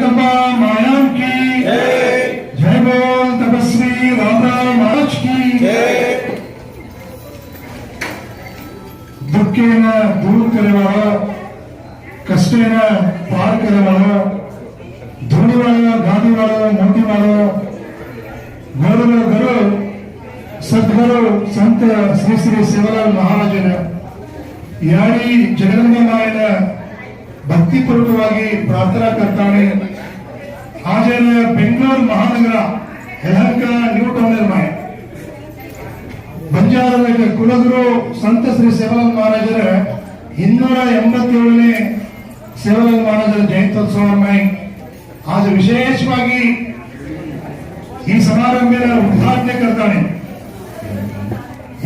जगदम्बा माया की। जय बोल तपस्वी राधा महाराज की। दुख के न दूर करे वाला कष्टे न पार करे वाला धोने वाला गाने वाला मोटी वाला घर में घर सदगुरु, संत श्री श्री शिवलाल महाराज यारी यानी भक्ति पूर्वक प्रार्थना करता है ಹಾಗೆಯೇ ಬೆಂಗಳೂರು ಮಹಾನಗರ ಯಲಹಂಕ ನ್ಯೂ ಟೌನ್ ನಿರ್ಮಾಣ ಬಂಜಾರದ ಕುಲಗುರು ಸಂತ ಶ್ರೀ ಸೇವಲನ್ ಮಹಾರಾಜರ ಇನ್ನೂರ ಎಂಬತ್ತೇಳನೇ ಸೇವಲನ್ ಮಹಾರಾಜರ ಮೈ ಆದ ವಿಶೇಷವಾಗಿ ಈ ಸಮಾರಂಭದ ಉದ್ಘಾಟನೆ ಕರ್ತಾನೆ.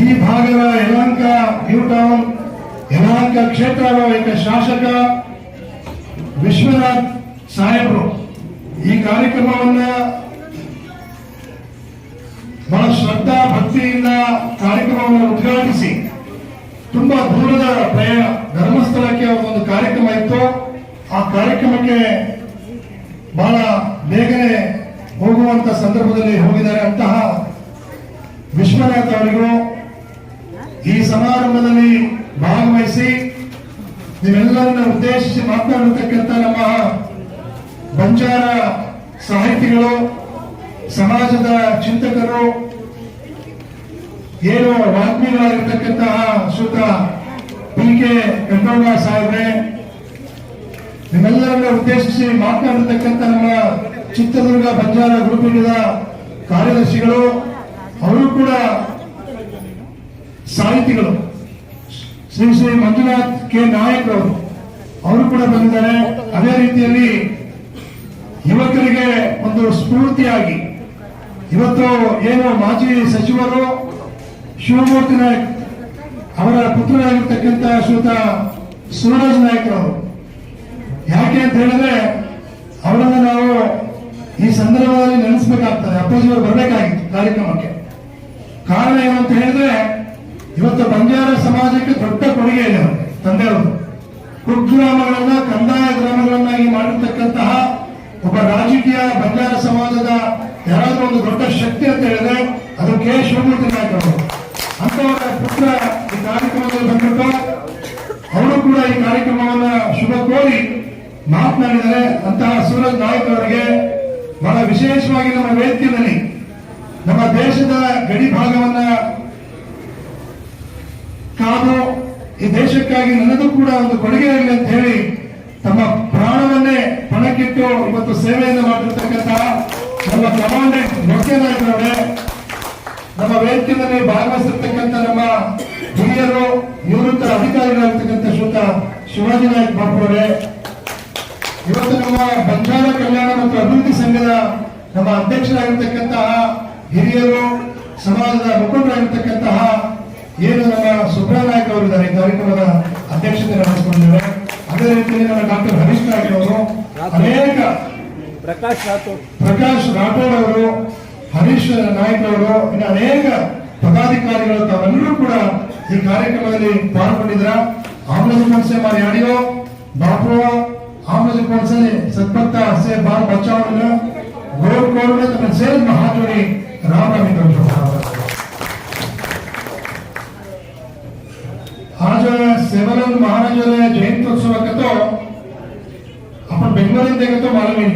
ಈ ಭಾಗದ ಯಲಹಂಕ, ನ್ಯೂ ಟೌನ್, ಯಲಹಂಕ ಕ್ಷೇತ್ರದ ಶಾಸಕ ವಿಶ್ವನಾಥ್ ಸಾಹೇಬ್ರು. ಈ ಕಾರ್ಯಕ್ರಮವನ್ನ ಬಹಳ ಶ್ರದ್ಧಾ ಭಕ್ತಿಯಿಂದ ಕಾರ್ಯಕ್ರಮವನ್ನು ಉದ್ಘಾಟಿಸಿ ತುಂಬಾ ದೂರದ ಪ್ರಯಾಣ ಧರ್ಮಸ್ಥಳಕ್ಕೆ ಒಂದು ಕಾರ್ಯಕ್ರಮ ಇತ್ತು. ಆ ಕಾರ್ಯಕ್ರಮಕ್ಕೆ ಬಹಳ ಬೇಗನೆ ಹೋಗುವಂತ ಸಂದರ್ಭದಲ್ಲಿ ಹೋಗಿದ್ದಾರೆ ಅಂತಹ ವಿಶ್ವನಾಥ್ ಅವರಿಗೂ ಈ ಸಮಾರಂಭದಲ್ಲಿ ಭಾಗವಹಿಸಿ ನೀವೆಲ್ಲರನ್ನ ಉದ್ದೇಶಿಸಿ ಮಾತನಾಡತಕ್ಕಂತ ನಮ್ಮ ಬಂಜಾರ ಸಾಹಿತಿಗಳು, ಸಮಾಜದ ಚಿಂತಕರು, ಏನು ವಾಗ್ಮಿಗಳಾಗಿರ್ತಕ್ಕಂತಹ ಶ್ರುತ ಪಿ ಕೆ ಗಂಗವ್ವ ಸಾಹೇಬ್ರೆ, ನಿಮ್ಮೆಲ್ಲರನ್ನ ಉದ್ದೇಶಿಸಿ ಮಾತನಾಡಿರ್ತಕ್ಕಂಥ ನಮ್ಮ ಚಿತ್ರದುರ್ಗ ಬಂಜಾರ ಗುರುಪೀಠದ ಕಾರ್ಯದರ್ಶಿಗಳು, ಅವರು ಕೂಡ ಸಾಹಿತಿಗಳು. ಶ್ರೀ ಶ್ರೀ ಮಂಜುನಾಥ್ ಕೆ. ನಾಯಕ್ ಅವರು. ಅವರು ಕೂಡ ಬಂದಿದ್ದಾರೆ. ಅದೇ ರೀತಿಯಲ್ಲಿ ಯುವಕರಿಗೆ ಒಂದು ಸ್ಫೂರ್ತಿಯಾಗಿ. ಇವತ್ತು ಏನು ಮಾಜಿ ಸಚಿವರು ಶಿವಮೂರ್ತಿ ನಾಯಕ್ ಅವರ ಪುತ್ರರಾಗಿರ್ತಕ್ಕಂಥ ಶ್ರೀತ ಸೂರಜ್ ನಾಯಕ್ ಅವರು. ಯಾಕೆ ಅಂತ ಹೇಳಿದ್ರೆ ಅವರನ್ನು ನಾವು ಈ ಸಂದರ್ಭದಲ್ಲಿ ನೆನೆಸ್ಬೇಕಾಗ್ತದೆ. ಅಪ್ಪಾಜಿಯವರು ಬರಬೇಕಾಗಿತ್ತು ಕಾರ್ಯಕ್ರಮಕ್ಕೆ. ಕಾರಣ ಏನು ಅಂತ ಹೇಳಿದ್ರೆ ಇವತ್ತು ಬಂಜಾರ ಸಮಾಜಕ್ಕೆ ದೊಡ್ಡ ಕೊಡುಗೆ ಇದೆ ತಂದೆಯವರು ಕುಗ್ರಾಮಗಳನ್ನ ಕಂದಾಯ ರಾಜಕೀಯ ಬಂಜಾರ ಸಮಾಜದ ಯಾರಾದ್ರೂ ಒಂದು ದೊಡ್ಡ ಶಕ್ತಿ ಅಂತ ಹೇಳಿದ್ರೆ ಅದು ಕೆ ಶಿವಮೂರ್ತಿ ಅಂತವರ ಪುತ್ರ ಈ ಕಾರ್ಯಕ್ರಮದಲ್ಲಿ ಬಂದ್ಬಿಟ್ಟು ಅವರು ಕೂಡ ಈ ಕಾರ್ಯಕ್ರಮವನ್ನ ಶುಭ ಕೋರಿ ಮಾತನಾಡಿದರೆ ಅಂತಹ ಸೂರಜ್ ನಾಯಕ್ ಅವರಿಗೆ ಬಹಳ ವಿಶೇಷವಾಗಿ ನಮ್ಮ ವೇದಿಕೆಯಲ್ಲಿ ನಮ್ಮ ದೇಶದ ಗಡಿ ಭಾಗವನ್ನ ಕಾದು ಈ ದೇಶಕ್ಕಾಗಿ ನನ್ನದು ಕೂಡ ಒಂದು ಕೊಡುಗೆ ಇರಲಿ ಅಂತ ಹೇಳಿ ತಮ್ಮ ಪ್ರಾಣವನ್ನೇ ಪಣಕ್ಕಿಟ್ಟು ಇವತ್ತು ಸೇವೆಯನ್ನು ಮಾಡಿರ್ತಕ್ಕಂತಹ ನಮ್ಮ ಕಮಾಂಡೆಂಟ್ ನಾಯಕರವರೇ, ನಮ್ಮ ವೇದಿಕೆಯಲ್ಲಿ ಭಾಗವಹಿಸಿರ್ತಕ್ಕಂಥ ನಮ್ಮ ಹಿರಿಯರು, ನಿವೃತ್ತ ಅಧಿಕಾರಿಗಳಾಗಿರ್ತಕ್ಕಂಥ ಶ್ರೂತ ಶಿವಾಜಿ ನಾಯಕ್ ಬಾಪುರವರೇ ಇವತ್ತು ನಮ್ಮ ಬಂಜಾರ ಕಲ್ಯಾಣ ಮತ್ತು ಅಭಿವೃದ್ಧಿ ಸಂಘದ ನಮ್ಮ ಅಧ್ಯಕ್ಷರಾಗಿರ್ತಕ್ಕಂತಹ ಹಿರಿಯರು, ಸಮಾಜದ ಮುಖಂಡರಾಗಿರ್ತಕ್ಕಂತಹ ಏನು ನಮ್ಮ ಸುಬ್ರಹ ನಾಯಕ್ ಅವರಿದ್ದಾರೆ. ಕಾರ್ಯಕ್ರಮದ ಅಧ್ಯಕ್ಷತೆ ವಹಿಸಿಕೊಂಡಿದ್ದಾರೆ. ಅದೇ ಡಾಕ್ಟರ್ ಹರೀಶ್ ನಾಗಿ ಅವರು ಅನೇಕ ಪ್ರಕಾಶ್ ರಾಥೋಡ್. ಪ್ರಕಾಶ್ ರಾಠೋಡ್ ಅವರು ಹರೀಶ್ ನಾಯಕ್ ಅವರು ಇನ್ನು ಅನೇಕ ಪದಾಧಿಕಾರಿಗಳು ತಾವೆಲ್ಲರೂ ಕೂಡ ಈ ಕಾರ್ಯಕ್ರಮದಲ್ಲಿ ಪಾಲ್ಗೊಂಡಿದ್ರ ಆಮ್ಲಜ ಕನ್ಸೆ ಮಾರಿ ಅಡಿಯೋ ಬಾಪು ಆಮ್ಲಜ ಕನ್ಸೆ ಸತ್ಪತ್ತ ಹಸೆ ಗೋಲ್ ಬಚಾವಣ ಗೋಲ್ಕೋರ್ನ ತನ್ನ ಸೇಲ್ ಮಹಾಜೋಡಿ ರಾಮರಾಮಿಂದ್ರ ರಾಜರ ಸೆವಲನ್ ಮಹಾರಾಜರ ಜಯಂತ್ಯೋತ್ಸವಕ್ಕಂತ ಅಪ್ಪ ಬೆಂಗಳೂರಿಂದ ಕತ್ತ ಮಾಡಲಿ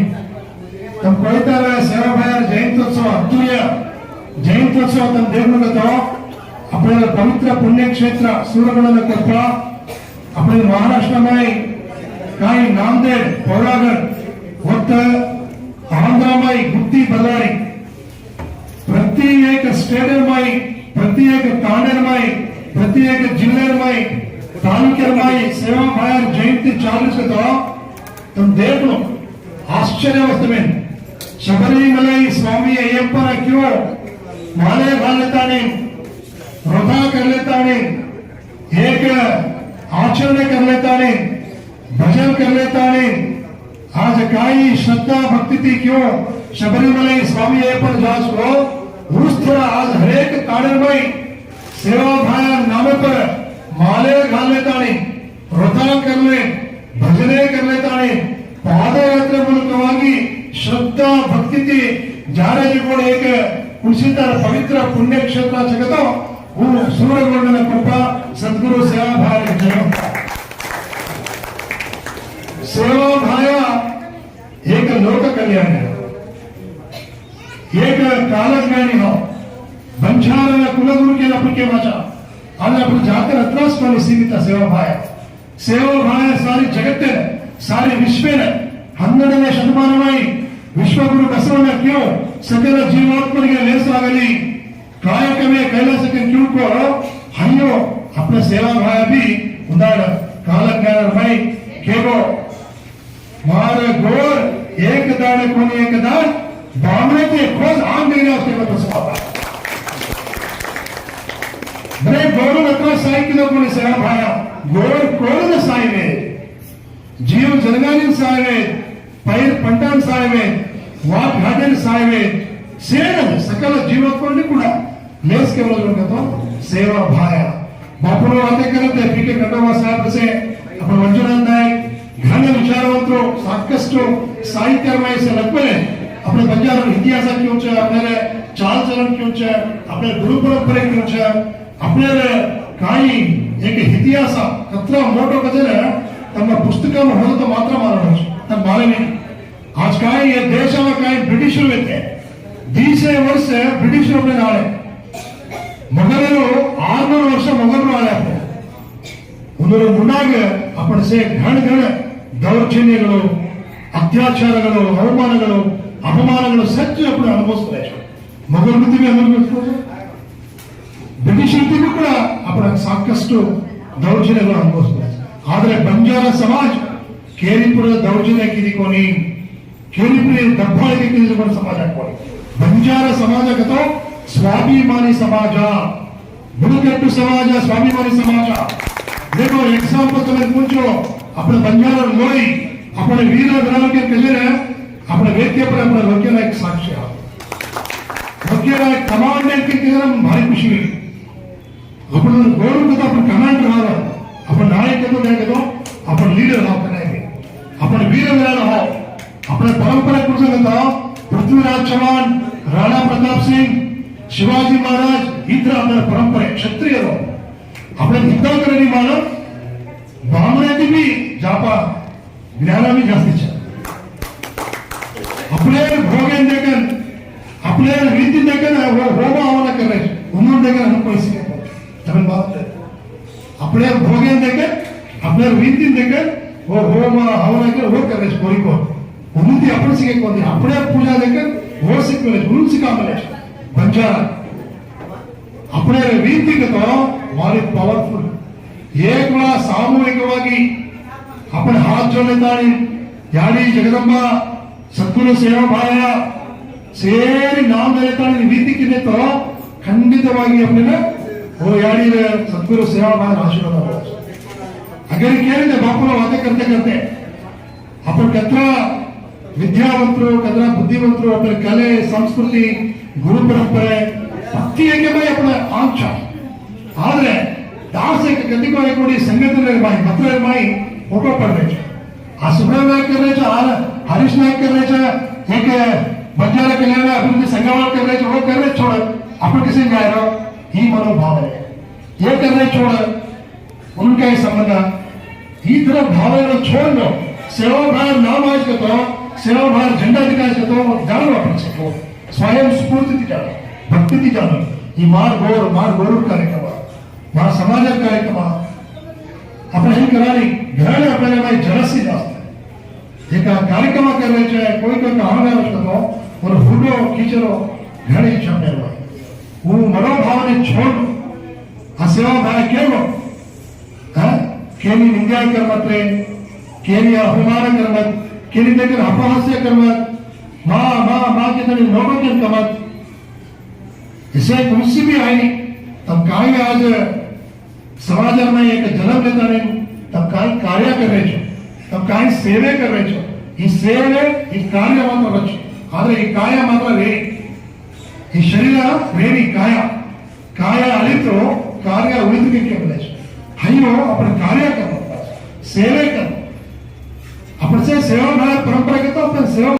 ನಮ್ಮ ಕೊಳಿತಾರ ಸೇವಾಭಾಯರ ಜಯಂತ್ಯೋತ್ಸವ ಅದ್ದೂರಿಯ ಜಯಂತ್ಯೋತ್ಸವ ತನ್ನ ದೇವರುಗತ ಅಪ್ಪಳ ಪವಿತ್ರ ಪುಣ್ಯಕ್ಷೇತ್ರ ಸೂರಗಣನ ಕೊಪ್ಪ ಅಪ್ಪಳ ಮಹಾರಾಷ್ಟ್ರ ಮಾಯಿ ಕಾಯಿ ನಾಂದೇಡ್ ಪೌರಾಗರ್ ಹೊತ್ತ ಆಂಧ್ರಮಾಯಿ ಗುತ್ತಿ ಬಳ್ಳಾರಿ ಪ್ರತಿ ಏಕ ಸ್ಟೇಡಿಯಂ ಆಯಿ ಪ್ರತಿ ಏಕ ಜಿಲ್ಲೆರಮಾಯಿ ತಾಲೂಕೆರಮಾಯಿ ಸೇವಾ ಭಾಯರ್ ಜಯಂತಿ ಚಾಲಿಸಿದ ತಮ್ಮ ದೇವರು आश्चर्य में शबरीमलाई स्वामी अय्यप्पन क्यों माले घाल लेता नहीं वृथा कर लेता नहीं एक आचरण कर लेता नहीं भजन कर लेता नहीं आज काही श्रद्धा भक्ति थी क्यों शबरीमलाई स्वामी अय्यप्पन दास को उस तरह आज हरेक कारण में सेवाभाव नाम पर माले घालने ताने प्रथम करने भजने करने ताने पादयात्रा बोल कवागी श्रद्धा भक्ति ते जारे जी बोल एक उसी तरह पवित्र पुण्य क्षेत्र चकतो वो सूर्य बोलने में कृपा, सदगुरु सेवाभाव के जनों का सेवाभाव एक लोक कल्याण है एक कालक्रमी हो. ಬಂಚಾರನ ಕುಲಗುರುಗೆ ನಪಿಕೆ ಮಾಜ ಆದರೆ ಅಪ್ಪ ಜಾತಕ ರತ್ನಾಸ್ವಾಮಿ ಸೀಮಿತ ಸೇವಾ ಭಾಯ ಸೇವಾ ಭಾಯ ಸಾರಿ ಜಗತ್ತೇ ಸಾರಿ ವಿಶ್ವನೇ ಹನ್ನೆರಡನೇ ಶತಮಾನವಾಗಿ ವಿಶ್ವಗುರು ಬಸವನ ಕ್ಯೂ ಸಕಲ ಜೀವಾತ್ಮನಿಗೆ ಲೇಸಾಗಲಿ ಕಾಯಕವೇ ಕೈಲಾಸಕ್ಕೆ ಕ್ಯೂಕೋ ಅಯ್ಯೋ ಅಪ್ಪ ಸೇವಾ ಭಾಯ ಬಿ ಉದಾಹರಣ ಕಾಲಜ್ಞಾನ ಮೈ ಕೇಗೋ ಮಾರ ಗೋರ್ ಏಕದಾಣ ಕೊನೆ ಏಕದಾಣ ಬಾಮಣತೆ ಖೋಜ್ ಆಮ್ ದೇನೆ ಅವಸ್ಥೆ ಬಸವಾದ ಬರೀ ಗೌರವ ಹತ್ರ ಸಾಯ್ಕಿದೊಬ್ಬನ ಸಹ ಭಾಳ గోడు కోరిన సాయమే జీవం జరగాలని సాయమే పైరు పంటని సాయమే వాగ్భాగ్యాన్ని సాయమే చేయడం సకల జీవత్వాన్ని కూడా నేర్చుకోవాలి కదా సేవా భాయ బాపులో అంతే కదా పీకే కట్టవా సాధిసే అప్పుడు మంజునందాయ్ ఘన విచారవంతో ಸಾಕಷ್ಟು ಸಾಹಿತ್ಯಮಯ ಸಲಕ್ಮೆ આપણે બંજારો ઇતિહાસ ક્યું છે આપણે ચાલ ચલણ ક્યું છે આપણે ગુરુ પરંપરા ક્યું છે आपल्याला ಕಾಯಿ ಏಕೆ ಇತಿಹಾಸ, ಕತ್ರ ಮೋಟೋ ಕದನ ತಮ್ಮ ಪುಸ್ತಕ ಹೊರತ ಮಾತ್ರ ಮಾತಾಡೋದು ತಮ್ಮ ಮಾಲನೆ ಆಜ್ ಕಾಯಿ ये ಕಾಯಿ ಬ್ರಿಟಿಷರು का ब्रिटिश ವರ್ಷ ಬ್ರಿಟಿಷರು बीसवें वर्ष ब्रिटिश अपने नाले ಮೊಘಲರು ಆರ್ನೂರು ವರ್ಷ ಮೊಘಲರು ಆಳ್ಯಾರ ಒಂದರ ಮುನ್ನಾಗ ಅಪಡಿಸೆ ಗಣಗಣ ದೌರ್ಜನ್ಯಗಳು, ಅತ್ಯಾಚಾರಗಳು, ಅವಮಾನಗಳು, ಅಪಮಾನಗಳು ಸಜ್ಜು ಅಪ್ಪಣೆ ಅನುಭವಿಸ್ತಾರೆ. ಮೊಘಲ್ ಬುದ್ಧಿಗೆ ಅನುಭವಿಸ್ತಾರೆ. ब्रिटिश साकु दौर्जन बंजार समाज केरीपुर दौर्जन दबाड़ समाज बंजार समाज तो स्वाभिमानी समाज बुड़गट समाज स्वाभिमानी समाज देखो एग्जांपल पूछो अपने बंजार लोई अपने वीर ग्राम के कहले अपने व्यक्ति पर अपने रोके एक साक्ष्य रोके कमांडेंट के कहना भारी खुशी मिली कजर भारी खुशी हुई अपन गौरव को तो अपन कमांडर हो रहा अपन नायक को तो क्या अपन लीडर हो करेंगे अपन वीर ग्राम हो अपने परंपरा कुछ कहता पृथ्वीराज चौहान राणा प्रताप सिंह शिवाजी महाराज इतर अपने परंपरे क्षत्रिय हो આપણે હિતાકરની માનવ બામણાથી બી જાપા જ્ઞાના બી જાસ્તી છે આપણે ભોગન દેકન આપણે રીતિ દેકન वो होमा होना कर रहे उन्होंने देकन हम धर्म बात है अपने भोगियन देकर अपने रीति देकर वो होम हवन देकर वो करे स्पोरी को उन्नति अपन सीखे कौन है अपने पूजा देकर वो सीख मिले गुरु सीखा मिले बंजार अपने रीति के तो हमारे पावरफुल एक बार सामूहिक वाकी अपन हाथ जोड़े तारी यानी जगदम्बा सत्कुल सेवा भाया सेरी नाम देता है रीति के तो खंडित वाकी अपने ना वो यानी सद्गुरु सेवा भाया आशीर्वाद मारो। अगर ಕೇಳಿದೆ ಬಾಪುರ ವಾದ करते करते अपन कतरा ವಿದ್ಯಾವಂತರು ಕದ್ರ ಬುದ್ಧಿವಂತರು अपने ಕಲೆ ಸಂಸ್ಕೃತಿ ಗುರು ಪರಂಪರೆ ಭಕ್ತಿಯಕ್ಕೆ ಬೈ अपने ಆಂಕ್ಷ ಆದ್ರೆ दार्शनिक गतिको कोणी संघटन निर्माई मत निर्माई फोटो पडण्याचे हा सुब्रह नायक करण्याच्या हा हरीश नायक करण्याच्या एक बंजारा कल्याण अभिवृद्धी संघावर करण्याचे हो करणे छोड़ आपण कसे जायरो ही मनोभाव ಈ ಮನೋಭಾವನೆ ಏಕರೇ ಚೋಳ ಉನ್ಕೆ ಸಂಬಂಧ ಈ ತರ ಭಾವನೆಗಳು ಚೋಡ್ನು ಸೇವಾ ಭಾರ ನಾಮ ಹಾಸ್ಕೊತೋ ಸೇವಾ ಭಾರ ಝಂಡಾ ದಿಕ್ಕಾಸ್ಕೊತೋ ಜಾಣ ವಾಪಸ್ಕೊತೋ ಸ್ವಯಂ ಸ್ಫೂರ್ತಿ ಜಾಣ ಭಕ್ತಿ ಜಾಣ ಈ ಮಾರ್ ಗೋರ್ ಮಾರ್ ಗೋರು ಕಾರ್ಯಕ್ರಮ ಮಾರ್ ಸಮಾಜ ಕಾರ್ಯಕ್ರಮ આપણે એમ કરવાની ઘરે આપણે ભાઈ જરસી નાસ્તા એક આ કાર્યક્રમ કરે છે કોઈ કોઈ હાણવ્યો હતો ઓર હુડો ખીચરો ઘણી છમેલો मनोभाव ने छोड़। आ सेवा भाव क्यों हाँ? निंदा कर मत रे। केनी अपमान कर मत केनी देकर अपहास्य कर मत माँ माँ माँ के तने नोबत कर मत इसे कुछ भी आई तब काय आज समाज में एक जन्म लेता रे तब काय कार्य कर रहे छो। तब काय सेवा कर रहे छो। इस सेवा कार्य मात्र रच ये कार्य मतलब रे। ఈ ಶರೀರ ಮೇರಿ ಕಾಯ ಕಾಯ ಅಳಿತು ಕಾರ್ಯ ಉಳಿದಕ್ಕೆ ಪ್ರದೇಶ ಅಯ್ಯೋ ಅಪ್ಪನ ಕಾರ್ಯ ಸೇವೆ ಕರ್ ಅಪ್ಪನ ಸೇವಾ ಪರಂಪರೆ ಸೇವಾ